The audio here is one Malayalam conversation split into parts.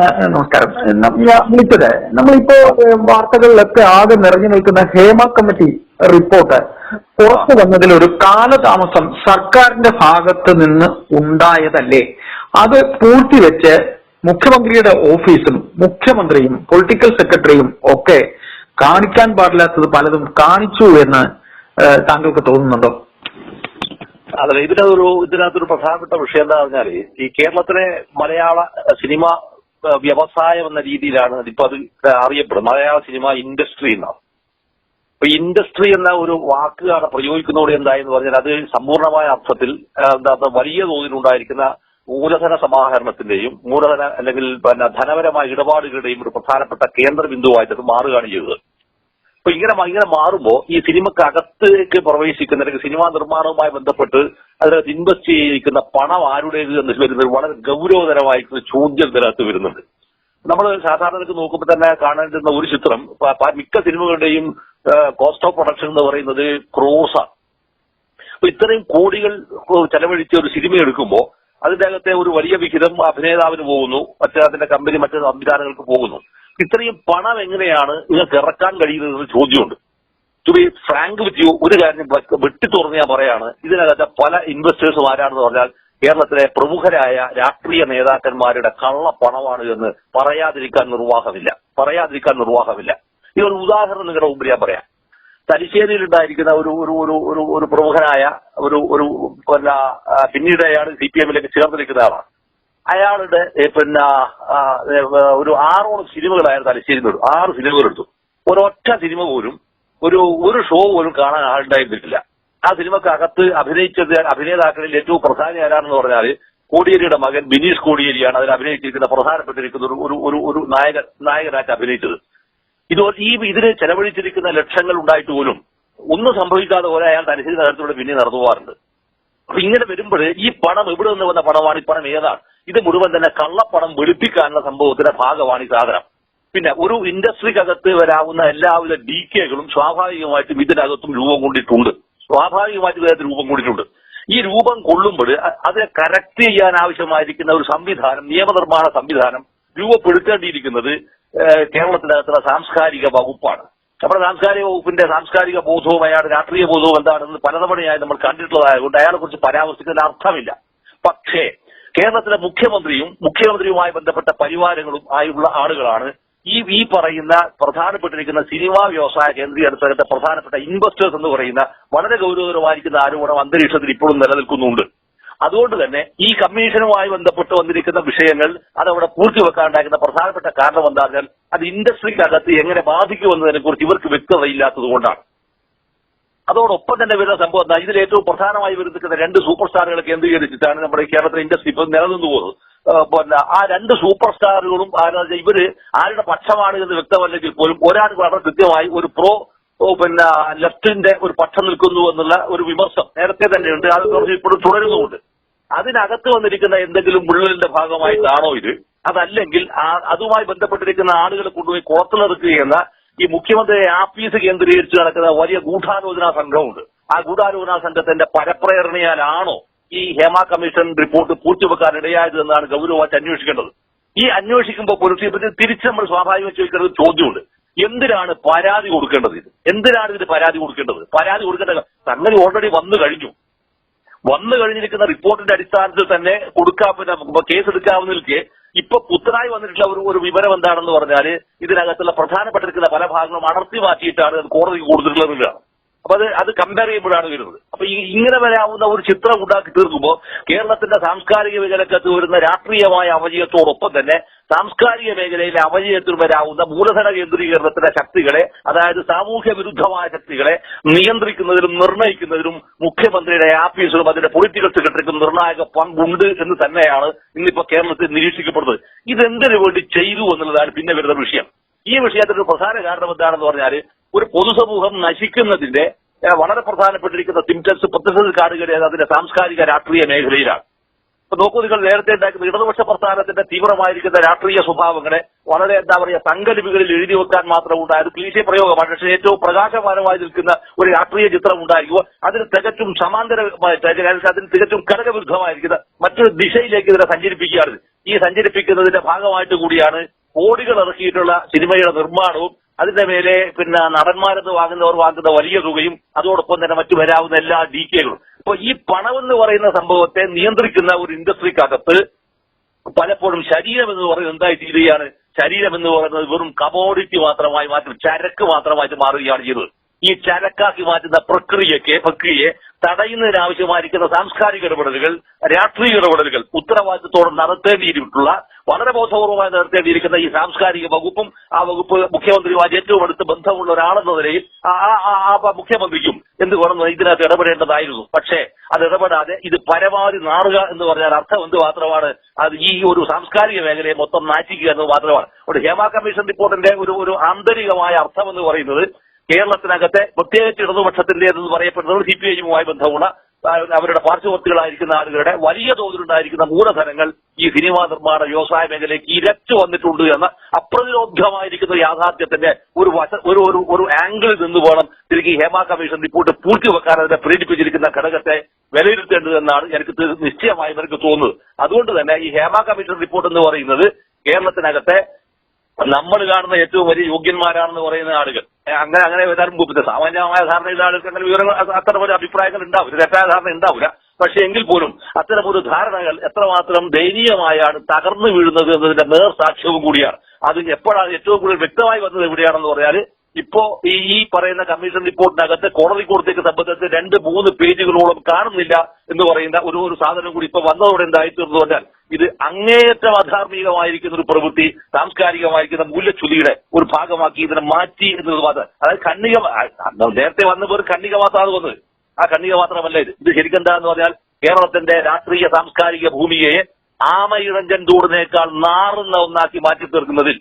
ആ, നമസ്കാരം. ഞാൻ വിളിച്ചത്. നമ്മളിപ്പോ വാർത്തകളിലൊക്കെ ആകെ നിറഞ്ഞു നിൽക്കുന്ന ഹേമ കമ്മിറ്റി റിപ്പോർട്ട് പുറത്തു വന്നതിൽ ഒരു കാലതാമസം സർക്കാരിന്റെ ഭാഗത്ത് നിന്ന് ഉണ്ടായതല്ലേ? അത് പൂഴ്ത്തിവെച്ച് മുഖ്യമന്ത്രിയുടെ ഓഫീസും മുഖ്യമന്ത്രിയും പൊളിറ്റിക്കൽ സെക്രട്ടറിയും ഒക്കെ കാണിക്കാൻ പാടില്ലാത്തത് പലതും കാണിച്ചു എന്ന് താങ്കൾക്ക് തോന്നുന്നുണ്ടോ? അതെ ഇതിനൊരു ഇതിനകത്തൊരു പ്രധാനപ്പെട്ട വിഷയം എന്താ പറഞ്ഞാൽ ഈ കേരളത്തിലെ മലയാള സിനിമ വ്യവസായം എന്ന രീതിയിലാണ് ഇപ്പൊ അത് അറിയപ്പെടുന്നത്. മലയാള സിനിമ ഇൻഡസ്ട്രി എന്നാണ്. ഇപ്പൊ ഇൻഡസ്ട്രി എന്ന ഒരു വാക്കുകാണ് പ്രയോഗിക്കുന്നതോടെ എന്തായെന്ന് പറഞ്ഞാൽ അത് സമ്പൂർണമായ അർത്ഥത്തിൽ എന്താ വലിയ തോതിലുണ്ടായിരിക്കുന്ന മൂലധന സമാഹരണത്തിന്റെയും മൂലധന അല്ലെങ്കിൽ പിന്നെ ധനപരമായ ഇടപാടുകളുടെയും ഒരു പ്രധാനപ്പെട്ട കേന്ദ്ര ബിന്ദുവായിട്ട് മാറുകയാണ് ചെയ്തത്. അപ്പൊ ഇങ്ങനെ ഇങ്ങനെ മാറുമ്പോൾ ഈ സിനിമക്കകത്തേക്ക് പ്രവേശിക്കുന്ന അല്ലെങ്കിൽ സിനിമാ നിർമ്മാണവുമായി ബന്ധപ്പെട്ട് അതിനകത്ത് ഇൻവെസ്റ്റ് ചെയ്തിരിക്കുന്ന പണം ആരുടേത് എന്ന് വരുന്നത് വളരെ ഗൗരവതരമായിട്ടുള്ള ചോദ്യം ഇതിനകത്ത് വരുന്നുണ്ട്. നമ്മൾ സാധാരണക്ക് നോക്കുമ്പോൾ തന്നെ കാണേണ്ടുന്ന ഒരു ചിത്രം മിക്ക സിനിമകളുടെയും കോസ്റ്റ് ഓഫ് പ്രൊഡക്ഷൻ എന്ന് പറയുന്നത് ക്രോസാണ് അപ്പൊ ഇത്രയും കോടികൾ ചെലവഴിച്ച ഒരു സിനിമ എടുക്കുമ്പോൾ അതിന്റെ അകത്തെ ഒരു വലിയ വിഹിതം അഭിനേതാവിന് പോകുന്നു മറ്റേ അതിന്റെ കമ്പനി മറ്റു സംവിധാനങ്ങൾക്ക് പോകുന്നു. ഇത്രയും പണം എങ്ങനെയാണ് നിങ്ങൾക്ക് ഇറക്കാൻ കഴിയുന്നത് എന്ന് ചോദ്യമുണ്ട്. To be frank with you ഒരു കാര്യം വെട്ടി തുറന്ന് ഞാൻ പറയാണ്. ഇതിനകത്ത് പല ഇൻവെസ്റ്റേഴ്സും ആരാണെന്ന് പറഞ്ഞാൽ കേരളത്തിലെ പ്രമുഖരായ രാഷ്ട്രീയ നേതാക്കന്മാരുടെ കള്ള പണമാണ് എന്ന് പറയാതിരിക്കാൻ നിർവാഹമില്ല. പറയാതിരിക്കാൻ നിർവാഹമില്ല. ഈ ഒരു ഉദാഹരണം നിങ്ങളുടെ മുമ്പിൽ ഞാൻ പറയാം. തലശ്ശേരിയിൽ ഉണ്ടായിരിക്കുന്ന ഒരു ഒരു ഒരു ഒരു ഒരു പ്രമുഖനായ ഒരു ഒരു പിന്നീട് അയാൾ സി പി എമ്മിലേക്ക് ചേർന്നിരിക്കുന്ന ആളാണ്. അയാളുടെ പിന്നെ ഒരു ആറോളം സിനിമകൾ അയാൾ തലശ്ശേരിന്ന് ആറ് സിനിമകൾ എടുത്തു. ഒരൊറ്റ സിനിമ പോലും ഒരു ഒരു ഷോ പോലും കാണാൻ ആളുണ്ടായിരുന്നില്ല ആ സിനിമക്കകത്ത് അഭിനയിച്ചത് അഭിനേതാക്കളിൽ ഏറ്റവും പ്രധാന ആരാണെന്ന് പറഞ്ഞാൽ കോടിയേരിയുടെ മകൻ ബിനീഷ് കോടിയേരിയാണ്. അതിൽ അഭിനയിച്ചിരിക്കുന്ന പ്രധാനപ്പെട്ടിരിക്കുന്ന ഒരു ഒരു ഒരു നായകൻ നായകനായിട്ട് അഭിനയിച്ചത്. ഇത് ഈ ഇതിന് ചെലവഴിച്ചിരിക്കുന്ന ലക്ഷങ്ങൾ ഉണ്ടായിട്ട് പോലും ഒന്നും സംഭവിക്കാതെ പോലെ അയാൾ തലശ്ശേരി നഗരത്തിലൂടെ പിന്നെ നടന്നു പോകാറുണ്ട്. അപ്പൊ ഇങ്ങനെ വരുമ്പോൾ ഈ പണം എവിടെ നിന്ന് വന്ന പണമാണ് ഈ പണം ഏതാണ്? ഇത് മുഴുവൻ തന്നെ കള്ളപ്പണം വെളുപ്പിക്കാനുള്ള സംഭവത്തിന്റെ ഭാഗമാണ് ഈ സാധനം. പിന്നെ ഒരു ഇൻഡസ്ട്രിക്കകത്ത് വരാവുന്ന എല്ലാവിധ ഡി കെകളും സ്വാഭാവികമായിട്ടും ഇതിനകത്തും രൂപം കൊണ്ടിട്ടുണ്ട്. സ്വാഭാവികമായിട്ടും ഇതിനകത്ത് രൂപം കൊണ്ടിട്ടുണ്ട്. ഈ രൂപം കൊള്ളുമ്പോൾ അതിനെ കറക്റ്റ് ചെയ്യാൻ ആവശ്യമായിരിക്കുന്ന ഒരു സംവിധാനം നിയമനിർമ്മാണ സംവിധാനം രൂപപ്പെടുത്തേണ്ടിയിരിക്കുന്നത് കേരളത്തിനകത്തുള്ള സാംസ്കാരിക വകുപ്പാണ്. നമ്മുടെ സാംസ്കാരിക വകുപ്പിന്റെ സാംസ്കാരിക ബോധവും അയാളുടെ രാഷ്ട്രീയ ബോധവും എന്താണെന്ന് പലതവണയായി നമ്മൾ കണ്ടിട്ടുള്ളതായതുകൊണ്ട് അയാളെ കുറിച്ച് പരാമർശിക്കുന്നതിന് അർത്ഥമില്ല. പക്ഷേ കേരളത്തിലെ മുഖ്യമന്ത്രിയും മുഖ്യമന്ത്രിയുമായി ബന്ധപ്പെട്ട പരിവാരങ്ങളും ആയുള്ള ആളുകളാണ് ഈ ഈ പറയുന്ന പ്രധാനപ്പെട്ടിരിക്കുന്ന സിനിമാ വ്യവസായ കേന്ദ്രീകരണത്തിലെ പ്രധാനപ്പെട്ട ഇൻവെസ്റ്റേഴ്സ് എന്ന് പറയുന്ന വളരെ ഗൗരവകരമായിരിക്കുന്ന ആരോപണം അന്തരീക്ഷത്തിൽ ഇപ്പോഴും നിലനിൽക്കുന്നുണ്ട്. അതുകൊണ്ട് തന്നെ ഈ കമ്മീഷനുമായി ബന്ധപ്പെട്ട് വന്നിരിക്കുന്ന വിഷയങ്ങൾ അതവിടെ പൂർത്തിവെക്കാനുണ്ടാക്കുന്ന പ്രധാനപ്പെട്ട കാരണം എന്താണെന്നാൽ അത് ഇൻഡസ്ട്രിക്കകത്ത് എങ്ങനെ ബാധിക്കുമെന്നതിനെ കുറിച്ച് ഇവർക്ക് വ്യക്തതയില്ലാത്തത് കൊണ്ടാണ്. അതോടൊപ്പം തന്നെ വരുന്ന സംഭവം എന്താ? ഇതിൽ ഏറ്റവും പ്രധാനമായി വരുന്ന രണ്ട് സൂപ്പർ സ്റ്റാറുകൾ കേന്ദ്രീകരിച്ചിട്ടാണ് നമ്മുടെ കേരളത്തിലെ ഇൻഡസ്ട്രി ഇപ്പോൾ നിലനിന്നു പോകുന്നത്. പിന്നെ ആ രണ്ട് സൂപ്പർ സ്റ്റാറുകളും ഇവർ ആരുടെ പക്ഷമാണ് എന്ന് വ്യക്തമല്ലെങ്കിൽ പോലും ഒരാൾ വളരെ കൃത്യമായി ഒരു പ്രോ പിന്നെ ലെഫ്റ്റിന്റെ ഒരു പക്ഷം നിൽക്കുന്നു എന്നുള്ള ഒരു വിമർശം നേരത്തെ തന്നെയുണ്ട്. അത് കുറച്ച് ഇപ്പോഴും തുടരുന്നുമുണ്ട്. അതിനകത്ത് വന്നിരിക്കുന്ന എന്തെങ്കിലും മുള്ളലിന്റെ ഭാഗമായിട്ടാണോ ഇത്? അതല്ലെങ്കിൽ അതുമായി ബന്ധപ്പെട്ടിരിക്കുന്ന ആളുകളെ കൊണ്ടുപോയി കോർത്തിലെടുക്കുകയെന്ന ഈ മുഖ്യമന്ത്രിയെ ആഫീസ് കേന്ദ്രീകരിച്ച് നടക്കുന്ന വലിയ ഗൂഢാലോചനാ സംഘമുണ്ട്. ആ ഗൂഢാലോചനാ സംഘത്തിന്റെ പരപ്രേരണയാലാണോ ഈ ഹേമ കമ്മീഷൻ റിപ്പോർട്ട് പൂഴ്ത്തിവെക്കാനിടയായത് എന്നാണ് ഗൗരവമായിട്ട് അന്വേഷിക്കേണ്ടത്. ഈ അന്വേഷിക്കുമ്പോൾ പോലും തിരിച്ച് നമ്മൾ സ്വാഭാവികം ചോദിക്കുന്ന ഒരു ചോദ്യമുണ്ട്. എന്തിനാണ് പരാതി കൊടുക്കേണ്ടത് ഇത്? എന്തിനാണ് ഇതിന് പരാതി കൊടുക്കേണ്ടത്? പരാതി കൊടുക്കേണ്ട സംഗതി ഓൾറെഡി വന്നു കഴിഞ്ഞു. വന്നു കഴിഞ്ഞിരിക്കുന്ന റിപ്പോർട്ടിന്റെ അടിസ്ഥാനത്തിൽ തന്നെ കൊടുക്കാൻ പിന്നെ കേസ് എടുക്കാവുന്നതിലേക്ക് ഇപ്പൊ പുത്തനായി വന്നിട്ടുള്ള ഒരു ഒരു വിവരം എന്താണെന്ന് പറഞ്ഞാൽ ഇതിനകത്തുള്ള പ്രധാനപ്പെട്ടിരിക്കുന്ന പല ഭാഗങ്ങളും അടർത്തി മാറ്റിയിട്ടാണ് കോടതി കോടതിക്ക് കൊടുത്തിട്ടുള്ളതാണ് അപ്പൊ അത് അത് കമ്പയർ ചെയ്യുമ്പോഴാണ് വരുന്നത്. അപ്പൊ ഇങ്ങനെ വരാവുന്ന ഒരു ചിത്രം ഉണ്ടാക്കി തീർക്കുമ്പോൾ കേരളത്തിന്റെ സാംസ്കാരിക മേഖലക്കത്ത് വരുന്ന രാഷ്ട്രീയമായ അവജയത്തോടൊപ്പം തന്നെ സാംസ്കാരിക മേഖലയിലെ അവജയത്തിൽ വരാവുന്ന മൂലധന കേന്ദ്രീകരണത്തിന്റെ ശക്തികളെ അതായത് സാമൂഹ്യ വിരുദ്ധമായ ശക്തികളെ നിയന്ത്രിക്കുന്നതിലും നിർണയിക്കുന്നതിലും മുഖ്യമന്ത്രിയുടെ ആഫീസിലും അതിന്റെ പൊളിറ്റിക്കൽ സെക്രട്ടറിക്കും നിർണായക പങ്കുണ്ട് എന്ന് തന്നെയാണ് ഇന്നിപ്പോ കേരളത്തിൽ നിരീക്ഷിക്കപ്പെടുന്നത്. ഇതെന്തിനു വേണ്ടി ചെയ്തു എന്നുള്ളതാണ് പിന്നെ വരുന്ന വിഷയം. ഈ വിഷയത്തിൽ ഒരു പ്രധാന കാരണം എന്താണെന്ന് പറഞ്ഞാൽ ഒരു പൊതുസമൂഹം നശിക്കുന്നതിന്റെ വളരെ പ്രധാനപ്പെട്ടിരിക്കുന്ന സിംറ്റംസ് പ്രത്യക്ഷത്തിൽ കാണുകയാണ് അതിന്റെ സാംസ്കാരിക രാഷ്ട്രീയ മേഖലയിലാണ്. ഇപ്പൊ നോക്കൂ നിങ്ങൾ നേരത്തെ ഉണ്ടാക്കുന്ന ഇടതുപക്ഷ പ്രസ്ഥാനത്തിന്റെ തീവ്രമായിരിക്കുന്ന രാഷ്ട്രീയ സ്വഭാവങ്ങളെ വളരെ എന്താ പറയുക സങ്കലിപികളിൽ എഴുതി വെക്കാൻ മാത്രം ഉണ്ടായത് ക്ലീശ പ്രയോഗമാണ്. പക്ഷേ ഏറ്റവും പ്രകാശമാനമായി നിൽക്കുന്ന ഒരു രാഷ്ട്രീയ ചിത്രം ഉണ്ടായിരിക്കുമോ അതിന് തികച്ചും സമാന്തരമായിട്ട് അതിന് തികച്ചും കടകവിരുദ്ധമായിരിക്കുന്ന മറ്റൊരു ദിശയിലേക്ക് ഇതിനെ സഞ്ചരിപ്പിക്കുകയാണ്. ഈ സഞ്ചരിപ്പിക്കുന്നതിന്റെ ഭാഗമായിട്ട് കൂടിയാണ് കോടികൾ ഇറക്കിയിട്ടുള്ള സിനിമയുടെ നിർമ്മാണവും അതിന്റെ മേലെ പിന്നെ നടന്മാരത് വാങ്ങുന്നവർ വാങ്ങുന്ന വലിയ തുകയും അതോടൊപ്പം തന്നെ മറ്റു വരാവുന്ന എല്ലാ ഡി കെകളും അപ്പൊ ഈ പണം എന്ന് പറയുന്ന സംഭവത്തെ നിയന്ത്രിക്കുന്ന ഒരു ഇൻഡസ്ട്രിക്കകത്ത് പലപ്പോഴും ശരീരം എന്ന് പറയുന്നത് എന്തായി തീരുകയാണ്? ശരീരം എന്ന് പറയുന്നത് വെറും കമോഡിറ്റി മാത്രമായി മാറ്റും ചരക്ക് മാത്രമായിട്ട് മാറുകയാണ് ചെയ്തത്. ഈ ചരക്കാക്കി മാറ്റുന്ന പ്രക്രിയയ്ക്ക് പ്രക്രിയയെ തടയുന്നതിനാവശ്യമായിരിക്കുന്ന സാംസ്കാരിക ഇടപെടലുകൾ രാഷ്ട്രീയ ഇടപെടലുകൾ ഉത്തരവാദിത്തത്തോടെ നടത്തേണ്ടിയിട്ടുള്ള വളരെ ബോധപൂർവമായി നടത്തേണ്ടിയിരിക്കുന്ന ഈ സാംസ്കാരിക വകുപ്പും ആ വകുപ്പ് മുഖ്യമന്ത്രിയുമായി ഏറ്റവും അടുത്ത് ബന്ധമുള്ള ഒരാളെന്ന നിലയിൽ ആ മുഖ്യമന്ത്രിക്കും എന്ത് വേണം ഇതിനകത്ത് ഇടപെടേണ്ടതായിരുന്നു. പക്ഷേ അത് ഇടപെടാതെ ഇത് പരമാവധി നാറുക എന്ന് പറഞ്ഞാൽ അർത്ഥം എന്ത് മാത്രമാണ്? അത് ഈ ഒരു സാംസ്കാരിക മേഖലയെ മൊത്തം നാറ്റിക്കുക എന്ന് മാത്രമാണ്. ഒരു ഹേമ കമ്മീഷൻ റിപ്പോർട്ടിന്റെ ഒരു ഒരു ആന്തരികമായ അർത്ഥം എന്ന് പറയുന്നത് കേരളത്തിനകത്തെ പ്രത്യേകിച്ച് ഇടതുപക്ഷത്തിന്റേതെന്ന് പറയപ്പെടുന്നത് സി പി ഐയുമായി ബന്ധമുള്ള അവരുടെ പാർശ്വവർത്തികളായിരിക്കുന്ന ആളുകളുടെ വലിയ തോതിലുണ്ടായിരിക്കുന്ന മൂലധനങ്ങൾ ഈ സിനിമാ നിർമ്മാണ വ്യവസായ മേഖലയ്ക്ക് ഇരച്ചു വന്നിട്ടുണ്ട് എന്ന അപ്രതിരോധമായിരിക്കുന്ന യാഥാർത്ഥ്യത്തിന്റെ ഒരു വശ ഒരു ഒരു ആംഗിളിൽ നിന്ന് വേണം തിരികെ ഹേമ കമ്മീഷൻ റിപ്പോർട്ട് പൂഴ്ത്തിവെക്കാൻ അതിനെ പ്രേരിപ്പിച്ചിരിക്കുന്ന ഘടകത്തെ വിലയിരുത്തേണ്ടതെന്നാണ് എനിക്ക് നിശ്ചയമായും എനിക്ക് തോന്നുന്നത്. അതുകൊണ്ട് തന്നെ ഈ ഹേമ കമ്മീഷൻ റിപ്പോർട്ട് എന്ന് പറയുന്നത് കേരളത്തിനകത്തെ നമ്മൾ കാണുന്ന ഏറ്റവും വലിയ യോഗ്യന്മാരാണെന്ന് പറയുന്ന ആളുകൾ. അങ്ങനെ അങ്ങനെ ഏതാനും പിന്നെ സാമാന്യമായ ധാരണയുള്ള ആളുകൾക്ക് അങ്ങനെ വിവരങ്ങൾ അത്തരം ഒരു അഭിപ്രായങ്ങൾ ഉണ്ടാവില്ല തെറ്റായ ധാരണ ഉണ്ടാവില്ല പക്ഷേ എങ്കിൽ പോലും അത്തരം ഒരു ധാരണകൾ എത്രമാത്രം ദയനീയമായാണ് തകർന്നു വീഴുന്നത് എന്നതിന്റെ നേർ സാക്ഷ്യവും കൂടിയാണ്. അത് എപ്പോഴാണ് ഏറ്റവും കൂടുതൽ വ്യക്തമായി വന്നത് എവിടെയാണെന്ന് പറഞ്ഞാൽ ഇപ്പോ ഈ പറയുന്ന കമ്മീഷൻ റിപ്പോർട്ടിനകത്ത് കോടതി കോടത്തേക്ക് സംബന്ധിച്ച് രണ്ട് മൂന്ന് പേജുകളോളം കാണുന്നില്ല എന്ന് പറയുന്ന ഒരു ഒരു സാധനം കൂടി ഇപ്പൊ വന്നതോടെ എന്തായിത്തീർന്നു പറഞ്ഞാൽ ഇത് അങ്ങേയറ്റം അധാർമികമായിരിക്കുന്ന ഒരു പ്രവൃത്തി സാംസ്കാരികമായിരിക്കുന്ന മൂല്യച്യുതിയുടെ ഒരു ഭാഗമാക്കി ഇതിനെ മാറ്റി എന്നത് മാത്രം. അതായത് കണ്ണിക നേരത്തെ വന്നപ്പോൾ കണ്ണിക മാത്രമാണ് വന്നത്. ആ കണ്ണിക മാത്രമല്ല ഇത്. ഇത് ശരിക്കും എന്താന്ന് പറഞ്ഞാൽ കേരളത്തിന്റെ രാഷ്ട്രീയ സാംസ്കാരിക ഭൂമിയെ ആമയിഴഞ്ചൻ തൂടിനേക്കാൾ നാറുന്ന ഒന്നാക്കി മാറ്റി തീർക്കുന്നതിൽ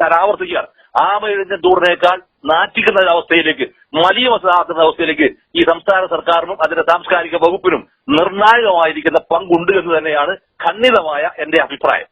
ഞാൻ ആവർത്തിക്കുകയാണ്. ആമയിഴഞ്ചൻ ദൂരനേക്കാൾ നാറ്റിക്കുന്ന അവസ്ഥയിലേക്ക് വലിയ വസതാക്കുന്ന അവസ്ഥയിലേക്ക് ഈ സംസ്ഥാന സർക്കാരിനും അതിന്റെ സാംസ്കാരിക വകുപ്പിനും നിർണായകമായിരിക്കുന്ന പങ്കുണ്ട് എന്ന് തന്നെയാണ് ഖണ്ഡിതമായ എന്റെ അഭിപ്രായം.